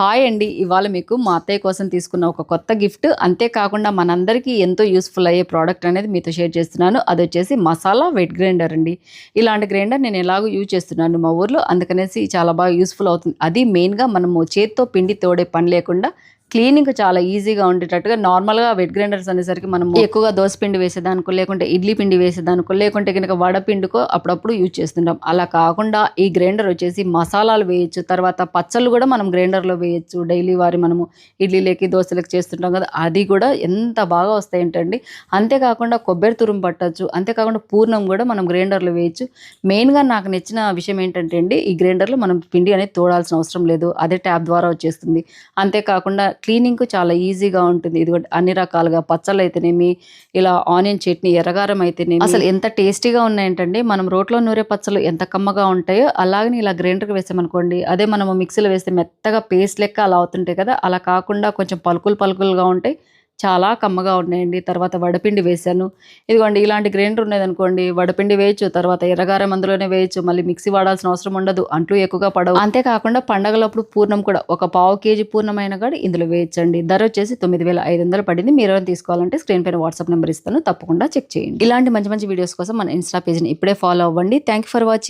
Hi అండి. ఇవాళ మీకు మా అత్తయ్య కోసం తీసుకున్న ఒక కొత్త గిఫ్ట్. అంతేకాకుండా మనందరికీ ఎంతో యూస్ఫుల్ అయ్యే ప్రోడక్ట్ అనేది మీతో షేర్ చేస్తున్నాను. అది వచ్చేసి మసాలా వెట్ గ్రైండర్ అండి. ఇలాంటి గ్రైండర్ నేను ఎలాగో యూజ్ చేస్తున్నాను మా ఊర్లో. అందుకనేసి చాలా బాగా యూస్ఫుల్ అవుతుంది. అది మెయిన్గా మనము చేత్తో పిండి తోడే పని లేకుండా క్లీనింగ్ చాలా ఈజీగా ఉండేటట్టుగా నార్మల్గా వెట్ గ్రైండర్స్ అనేసరికి మనం ఎక్కువగా దోశ పిండి వేసేదానికో లేకుంటే ఇడ్లీ పిండి వేసేదానికో లేకుంటే కనుక వడపిండికో అప్పుడప్పుడు యూజ్ చేస్తుంటాం. అలా కాకుండా ఈ గ్రైండర్ వచ్చేసి మసాలాలు వేయచ్చు తర్వాత పచ్చళ్ళు కూడా మనం గ్రైండర్లో వేయచ్చు. డైలీ వారి మనము ఇడ్లీలకి దోశలకి చేస్తుంటాం కదా అది కూడా ఎంత బాగా వస్తాయంటండి. అంతేకాకుండా కొబ్బరి తురుము పట్టచ్చు అంతేకాకుండా పూర్ణం కూడా మనం గ్రైండర్లో వేయచ్చు. మెయిన్గా నాకు నచ్చిన విషయం ఏంటంటే అండి ఈ గ్రైండర్లో మనం పిండి అనేది తోడాల్సిన అవసరం లేదు. అదే ట్యాప్ ద్వారా వచ్చేస్తుంది. అంతేకాకుండా క్లీనింగ్ చాలా ఈజీగా ఉంటుంది. ఇది అన్ని రకాలుగా పచ్చళ్ళు అయితేనేమి ఇలా ఆనియన్ చట్నీ ఎర్రగారం అయితేనేమి అసలు ఎంత టేస్టీగా ఉన్నాయంటండి. మనం రోట్లో నూరే పచ్చళ్ళు ఎంత కమ్మగా ఉంటాయో అలాగని ఇలా గ్రైండర్కి వేసామనుకోండి అదే మనము మిక్సీలో వేస్తే మెత్తగా పేస్ట్ లెక్క అలా అవుతుంటాయి కదా. అలా కాకుండా కొంచెం పలుకులు పలుకులుగా ఉంటాయి. చాలా కమ్మగా ఉన్నాయండి. తర్వాత వడపిండి వేశాను. ఇదిగోండి ఇలాంటి గ్రైండర్ ఉన్నదనుకోండి వడపిండి వేయచ్చు తర్వాత ఎర్రగారం అందులోనే వేయచ్చు మళ్ళీ మిక్సీ వాడాల్సిన అవసరం ఉండదు అంట్లు ఎక్కువగా పడవు. అంతేకాకుండా పండగలప్పుడు పూర్ణం కూడా ఒక పావు కేజీ పూర్ణమైన కూడా ఇందులో వేయచ్చండి. ధర వచ్చేసి తొమ్మిది వేల ఐదు వందలు పడింది. మీరు ఎవరైనా తీసుకోవాలంటే స్క్రీన్ పైన వాట్సాప్ నెంబర్ ఇస్తాను. తప్పకుండా చెక్ చేయండి. ఇలాంటి మంచి మంచి వీడియోస్ కోసం మన ఇన్స్టా పేజ్ని ఇప్పుడే ఫాలో అవ్వండి. Thank for watching.